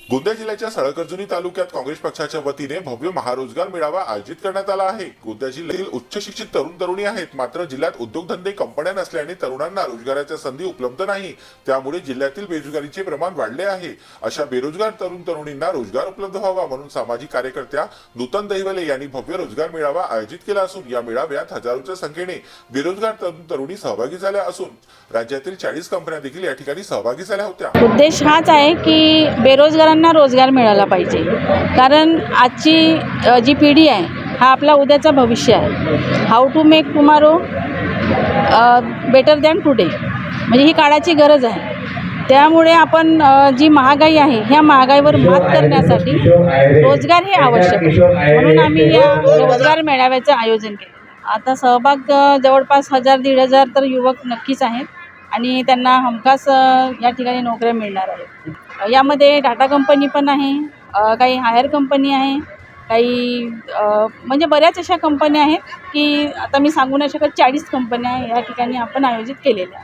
गोंदिया जिल्ह्याच्या सळकर्जुनी तालुक्यात काँग्रेस पक्षाच्या वतीने भव्य महारोजगार मेळावा आयोजित करण्यात आला आहे. गोंदिया जिल्ह्यातील उच्च शिक्षित तरुण तरुणी आहेत. मात्र जिल्ह्यात उद्योगधंदे कंपन्या नसल्याने तरुणांना रोजगाराच्या संधी उपलब्ध नाही. त्यामुळे जिल्ह्यातील बेरोजगारीचे प्रमाण वाढले आहे. अशा बेरोजगार तरुण तरुणींना रोजगार उपलब्ध व्हावा म्हणून सामाजिक कार्यकर्त्या नूतन दहिवले यांनी भव्य रोजगार मेळावा आयोजित केला असून या मेळाव्यात हजारोच्या संख्येने बेरोजगार तरुण तरुणी सहभागी झाल्या असून राज्यातील चाळीस कंपन्या देखील या ठिकाणी सहभागी झाल्या होत्या. उद्देश हाच आहे की बेरोजगारांना रोजगार मिळाला पाहिजे. कारण आजची जी पिढी आहे हा आपला उद्याचा भविष्य आहे. How to make tomorrow better than today म्हणजे ही काळाची गरज आहे. त्यामुळे आपण जी महागाई आहे ह्या महागाईवर मात करण्यासाठी रोजगार हे आवश्यक आहे. म्हणून आम्ही या रोजगार मेळाव्याचं आयोजन केलं. आता सहभाग जवळपास हजार दीड हजार तर युवक नक्कीच आहेत. आणि त्यांना हमखास या ठिकाणी नोकऱ्या मिळणार आहेत. यामध्ये टाटा कंपनी पण आहे काही हायर कंपनी आहे काही म्हणजे बऱ्याच अशा कंपन्या आहेत की आता मी सांगू नाही शकत चाळीस कंपन्या या ठिकाणी आपण आयोजित केलेल्या